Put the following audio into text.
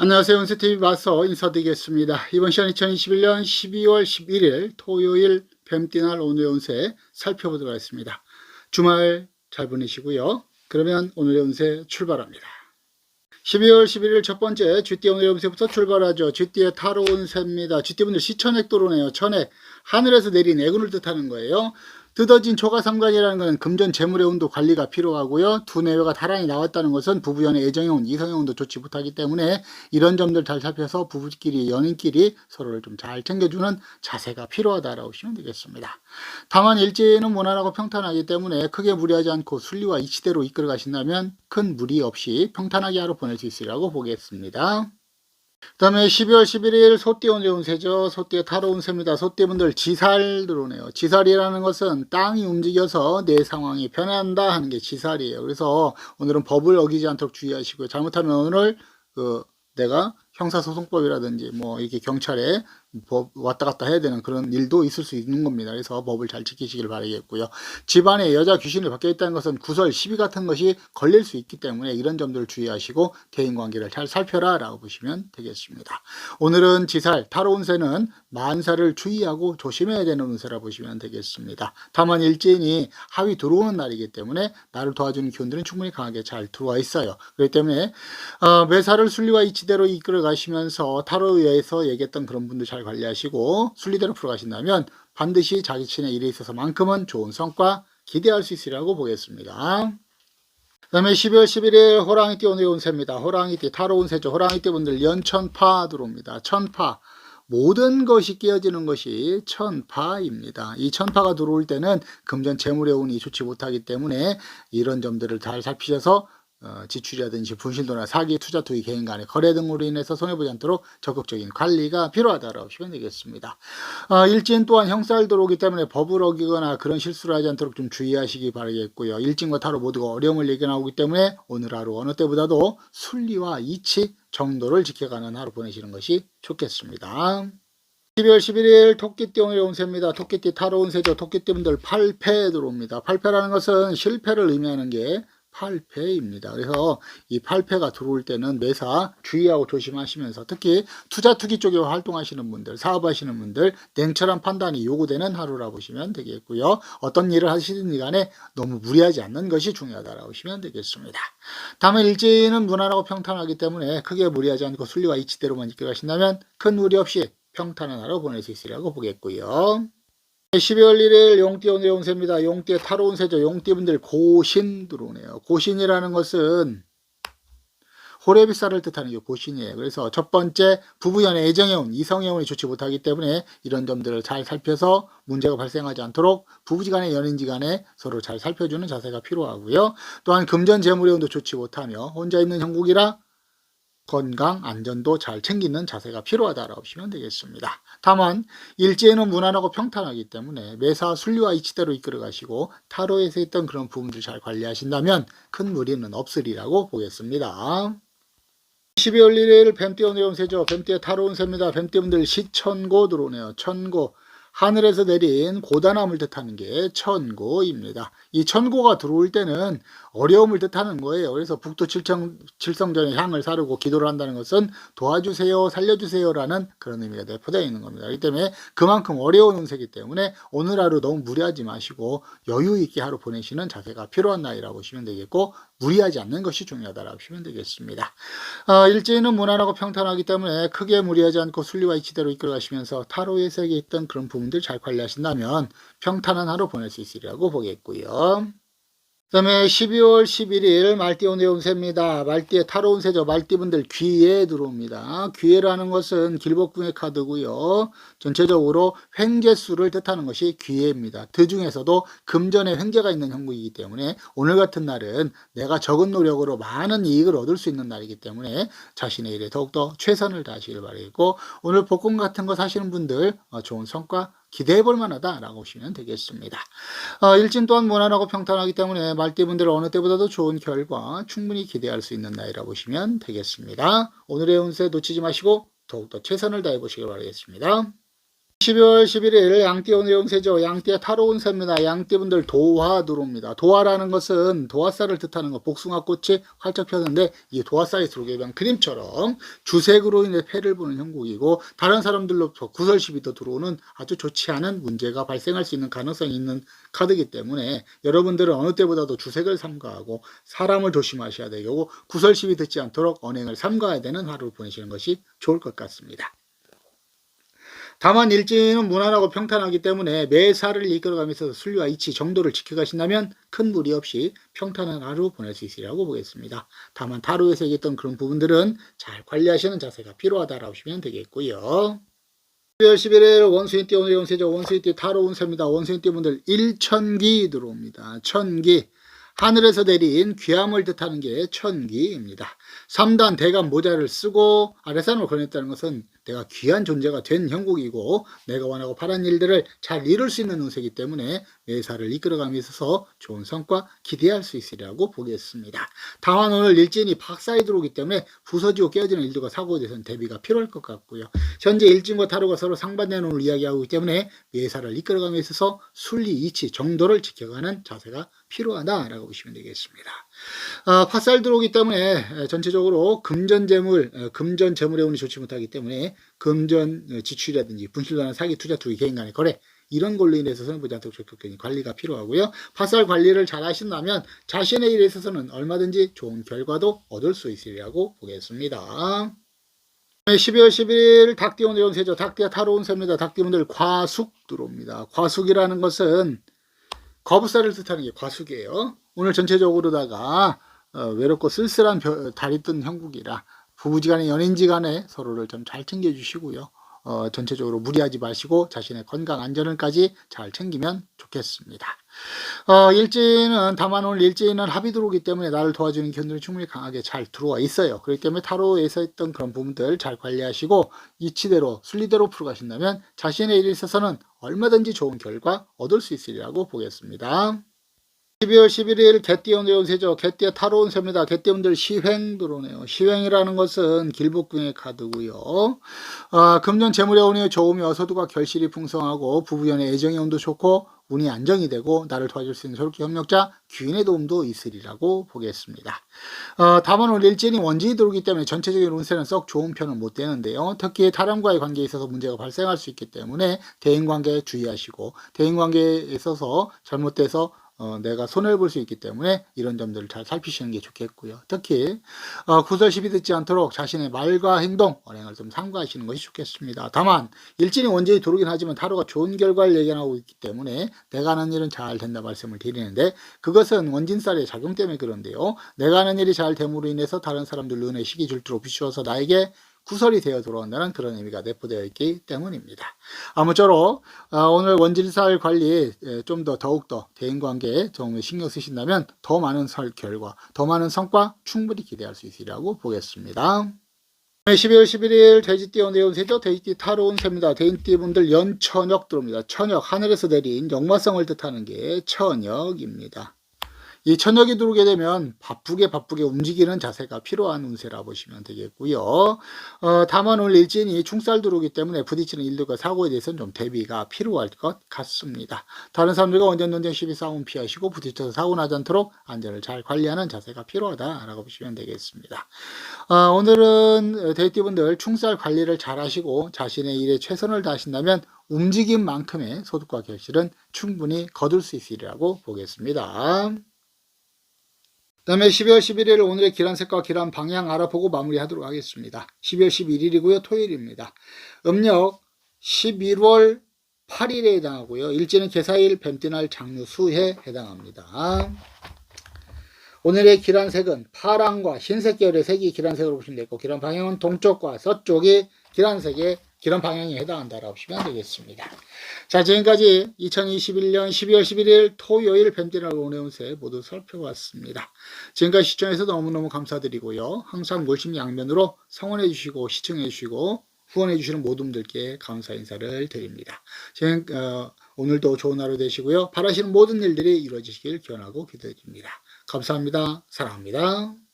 안녕하세요. 운세TV 마서 인사드리겠습니다. 이번 시간 2021년 12월 11일 토요일 뱀띠날 오늘의 운세 살펴보도록 하겠습니다. 주말 잘 보내시고요. 그러면 오늘의 운세 출발합니다. 12월 11일 첫 번째 쥐띠 오늘의 운세부터 출발하죠. 쥐띠의 타로 운세입니다. 쥐띠분들 시천액 도로네요. 천액. 하늘에서 내린 애군을 뜻하는 거예요. 뜯어진 초가삼간이라는 것은 금전 재물의 운도 관리가 필요하고요. 두 내외가 다란히 나왔다는 것은 부부 연의 애정의 운, 이성의 운도 좋지 못하기 때문에 이런 점들 잘 살펴서 부부끼리 연인끼리 서로를 좀 잘 챙겨주는 자세가 필요하다라고 보시면 되겠습니다. 다만 일제는 무난하고 평탄하기 때문에 크게 무리하지 않고 순리와 이치대로 이끌어 가신다면 큰 무리 없이 평탄하게 하루 보낼 수 있으리라고 보겠습니다. 그 다음에 12월 11일 소띠 온제 운세죠. 소띠의 타로 운세입니다. 소띠분들 지살 들어오네요. 지살이라는 것은 땅이 움직여서 내 상황이 변한다 하는 게 지살이에요. 그래서 오늘은 법을 어기지 않도록 주의하시고요. 잘못하면 오늘 그 내가 형사소송법이라든지 뭐 이렇게 경찰에 법 왔다 갔다 해야 되는 그런 일도 있을 수 있는 겁니다. 그래서 법을 잘 지키시길 바라겠고요. 집안에 여자 귀신이 박혀 있다는 것은 구설, 시비 같은 것이 걸릴 수 있기 때문에 이런 점들을 주의하시고 대인관계를 잘 살펴라 라고 보시면 되겠습니다. 오늘은 지살, 타로 운세는 만사를 주의하고 조심해야 되는 운세라 보시면 되겠습니다. 다만 일진이 하위 들어오는 날이기 때문에 나를 도와주는 기운들은 충분히 강하게 잘 들어와 있어요. 그렇기 때문에 어, 매사를 순리와 이치대로 이끌어 가시면서 타로에서 얘기했던 그런 분들 잘 관리하시고 순리대로 풀어가신다면 반드시 자기 친의 일에 있어서만큼은 좋은 성과 기대할 수 있으리라고 보겠습니다. 그 다음에 12월 11일 호랑이띠 오늘의 운세입니다. 호랑이띠 타로 운세죠. 호랑이띠 분들 연천파 들어옵니다. 천파. 모든 것이 깨어지는 것이 천파입니다. 이 천파가 들어올 때는 금전 재물의 운이 좋지 못하기 때문에 이런 점들을 잘 살피셔서 어, 지출이라든지 분실도나 사기, 투자, 투기, 개인 간의 거래 등으로 인해서 손해보지 않도록 적극적인 관리가 필요하다고 보시면 되겠습니다. 어, 일진 또한 형사를 들어오기 때문에 법을 어기거나 그런 실수를 하지 않도록 좀 주의하시기 바라겠고요. 일진과 타로 모두가 어려움을 예견하기 때문에 오늘 하루 어느 때보다도 순리와 이치 정도를 지켜가는 하루 보내시는 것이 좋겠습니다. 12월 11일 토끼띠 오늘의 운세입니다. 토끼띠 타로 운세죠. 토끼띠분들 8패 들어옵니다. 8패라는 것은 실패를 의미하는 게 8패입니다. 그래서 이 8패가 들어올 때는 매사 주의하고 조심하시면서 특히 투자 투기 쪽에 활동하시는 분들, 사업하시는 분들 냉철한 판단이 요구되는 하루라 보시면 되겠고요. 어떤 일을 하시든 간에 너무 무리하지 않는 것이 중요하다고 보시면 되겠습니다. 다음에 일지는 무난하고 평탄하기 때문에 크게 무리하지 않고 순리와 이치대로만 이끌어 가신다면 큰 무리 없이 평탄한 하루 보낼 수 있으리라고 보겠고요. 12월 1일 용띠 오늘 운세입니다. 용띠의 타로 운세죠. 용띠분들 고신 들어오네요. 고신이라는 것은 호래비살을 뜻하는 게 고신이에요. 그래서 첫 번째 부부연의 애정의 운, 이성의 운이 좋지 못하기 때문에 이런 점들을 잘 살펴서 문제가 발생하지 않도록 부부지간에 연인지간에 서로 잘 살펴주는 자세가 필요하고요. 또한 금전 재물의 운도 좋지 못하며 혼자 있는 형국이라 건강, 안전도 잘 챙기는 자세가 필요하다라고 보시면 되겠습니다. 다만 일제는 무난하고 평탄하기 때문에 매사 순리와 이치대로 이끌어 가시고 타로에서 있던 그런 부분들 잘 관리하신다면 큰 무리는 없으리라고 보겠습니다. 12월 1일 뱀띠 오늘 운세죠. 뱀띠의 타로 운세입니다. 뱀띠분들 시천고 들어오네요. 천고. 하늘에서 내린 고단함을 뜻하는 게 천고입니다. 이 천고가 들어올 때는 어려움을 뜻하는 거예요. 그래서 북두 칠성, 칠성전의 향을 사르고 기도를 한다는 것은 도와주세요, 살려주세요라는 그런 의미가 내포되어 있는 겁니다. 그렇기 때문에 그만큼 어려운 운세이기 때문에 오늘 하루 너무 무리하지 마시고 여유 있게 하루 보내시는 자세가 필요한 나이라고 보시면 되겠고 무리하지 않는 것이 중요하다라고 보시면 되겠습니다. 어, 일제는 무난하고 평탄하기 때문에 크게 무리하지 않고 순리와 이치대로 이끌어 가시면서 타로의 세계에 있던 그런 부분들 잘 관리하신다면 평탄한 하루 보낼 수 있으리라고 보겠고요. 그 다음에 12월 11일 말띠 오늘 운세입니다. 말띠의 타로 운세죠. 말띠분들 귀에 들어옵니다. 귀에라는 것은 길복궁의 카드고요. 전체적으로 횡재수를 뜻하는 것이 귀에입니다. 그 중에서도 금전에 횡재가 있는 형국이기 때문에 오늘 같은 날은 내가 적은 노력으로 많은 이익을 얻을 수 있는 날이기 때문에 자신의 일에 더욱더 최선을 다하시길 바라겠고 오늘 복권 같은 거 사시는 분들 어, 좋은 성과 기대해 볼 만하다라고 보시면 되겠습니다. 어, 일진 또한 무난하고 평탄하기 때문에 말띠분들 어느 때보다도 좋은 결과 충분히 기대할 수 있는 나이라고 보시면 되겠습니다. 오늘의 운세 놓치지 마시고 더욱더 최선을 다해 보시길 바라겠습니다. 12월 11일 양띠 오늘 용세죠. 양띠의 타로 운세입니다. 양띠분들 도화 들어옵니다. 도화라는 것은 도화살을 뜻하는 거. 복숭아 꽃이 활짝 폈는데 이 도화살이 들어오게 되면 그림처럼 주색으로 인해 폐를 보는 형국이고 다른 사람들로부터 구설 시비도 들어오는 아주 좋지 않은 문제가 발생할 수 있는 가능성이 있는 카드이기 때문에 여러분들은 어느 때보다도 주색을 삼가하고 사람을 조심하셔야 되고 구설 시비 듣지 않도록 언행을 삼가야 되는 하루를 보내시는 것이 좋을 것 같습니다. 다만 일진은 무난하고 평탄하기 때문에 매사를 이끌어가면서 순리와 이치 정도를 지켜가신다면 큰 무리 없이 평탄한 하루 보낼 수 있으리라고 보겠습니다. 다만 타로에서 얘기했던 그런 부분들은 잘 관리하시는 자세가 필요하다라고 보시면 되겠고요. 12월 11일 원수인띠 오늘 용세죠. 원수인띠 타로 운세입니다. 원수인띠 분들 1천기 들어옵니다. 천기. 하늘에서 내린 귀함을 뜻하는 게 천기입니다. 3단 대감 모자를 쓰고 아래산을 걸냈다는 것은 내가 귀한 존재가 된 형국이고 내가 원하고 바란 일들을 잘 이룰 수 있는 운세이기 때문에 매사를 이끌어감에 있어서 좋은 성과 기대할 수 있으리라고 보겠습니다. 다만 오늘 일진이 박사에 들어오기 때문에 부서지고 깨어지는 일들과 사고에 대해서는 대비가 필요할 것 같고요. 현재 일진과 타로가 서로 상반되는 오늘 이야기하고 있기 때문에 매사를 이끌어감에 있어서 순리 이치 정도를 지켜가는 자세가 필요하다라고 보시면 되겠습니다. 어, 화살 들어오기 때문에 전체적으로 금전 재물, 어, 금전 재물의 운이 좋지 못하기 때문에 금전 어, 지출이라든지 분실하는 사기, 투자, 투기, 개인 간의 거래 이런 걸로 보지 않도록 적극적인 관리가 필요하고요. 화살 관리를 잘 하신다면 자신의 일에 있어서는 얼마든지 좋은 결과도 얻을 수 있으리라고 보겠습니다. 12월 11일 닭띠 오늘 연세죠. 닭띠가 타로 운 세입니다. 닭띠분들 과숙 들어옵니다. 과숙이라는 것은 거부살을 뜻하는 게 과숙이에요. 오늘 전체적으로다가 어, 외롭고 쓸쓸한 벼, 달이 뜬 형국이라 부부지간에 연인지간에 서로를 좀 잘 챙겨주시고요. 어, 전체적으로 무리하지 마시고 자신의 건강 안전을까지 잘 챙기면 좋겠습니다. 어, 일진은 다만 오늘 일진은 합이 들어오기 때문에 나를 도와주는 견들이 충분히 강하게 잘 들어와 있어요. 그렇기 때문에 타로에서 했던 그런 부분들 잘 관리하시고 이치대로 순리대로 풀어가신다면 자신의 일에 있어서는 얼마든지 좋은 결과 얻을 수 있으리라고 보겠습니다. 12월 11일 개띠 오늘 연세죠. 개띠의 타로 운세입니다. 개띠분들 시횡 들어오네요. 시횡이라는 것은 길복궁의 카드고요. 어, 금전 재물의 운이 좋으며 서두가 결실이 풍성하고 부부연의 애정의 운도 좋고 운이 안정이 되고 나를 도와줄 수 있는 저렇게 협력자 귀인의 도움도 있으리라고 보겠습니다. 어, 다만 오늘 일진이 원진이 들어오기 때문에 전체적인 운세는 썩 좋은 편은 못 되는데요. 특히 사람과의 관계에 있어서 문제가 발생할 수 있기 때문에 대인관계에 주의하시고 대인관계에 있어서 잘못돼서 어, 내가 손해를 볼 수 있기 때문에 이런 점들을 잘 살피시는 게 좋겠고요. 특히 어, 구설시비 듣지 않도록 자신의 말과 행동, 언행을 좀 삼가하시는 것이 좋겠습니다. 다만 일진이 원진이 들어오긴 하지만 타로가 좋은 결과를 예견하고 있기 때문에 내가 하는 일은 잘 된다 말씀을 드리는데 그것은 원진살의 작용 때문에 그런데요. 내가 하는 일이 잘 됨으로 인해서 다른 사람들 눈에 시기 질투로 비추어서 나에게 구설이 되어 들어온다는 그런 의미가 내포되어 있기 때문입니다. 아무쪼록 어, 오늘 원질살 관리 좀 더 더욱더 대인관계에 좀 신경 쓰신다면 더 많은 설 결과, 더 많은 성과 충분히 기대할 수 있으리라고 보겠습니다. 12월 11일 돼지띠 오늘 세죠 돼지띠 타로 운세입니다. 돼지띠 분들 연천역 들어옵니다. 천역 하늘에서 내린 역마성을 뜻하는 게 천역입니다. 이 천역이 들어오게 되면 바쁘게 바쁘게 움직이는 자세가 필요한 운세라 보시면 되겠고요. 어, 다만 오늘 일진이 충살 들어오기 때문에 부딪히는 일들과 사고에 대해서는 좀 대비가 필요할 것 같습니다. 다른 사람들과 원전 논쟁 시비 싸움 피하시고 부딪혀서 사고 나지 않도록 안전을 잘 관리하는 자세가 필요하다라고 보시면 되겠습니다. 어, 오늘은 데이티분들 충살 관리를 잘 하시고 자신의 일에 최선을 다하신다면 움직임만큼의 소득과 결실은 충분히 거둘 수 있으리라고 보겠습니다. 다음에 12월 11일 오늘의 기란 색과 기란 방향 알아보고 마무리하도록 하겠습니다. 12월 11일이고요. 토요일입니다. 음력 11월 8일에 해당하고요. 일지는 개사일, 뱀띠날, 장유, 수에 해당합니다. 오늘의 기란색은 파랑과 흰색 계열의 색이 기란색으로 보시면 되고 기란 방향은 동쪽과 서쪽이 기란색의 기란 방향에 해당한다라고 보시면 되겠습니다. 자, 지금까지 2021년 12월 11일 토요일 뱀띠날 오네운세 모두 살펴봤습니다. 지금까지 시청해서 너무너무 감사드리고요. 항상 물심양면으로 성원해 주시고 시청해 주시고 후원해 주시는 모든 분들께 감사 인사를 드립니다. 지금 어, 오늘도 좋은 하루 되시고요. 바라시는 모든 일들이 이루어지시길 기원하고 기도드립니다. 감사합니다. 사랑합니다.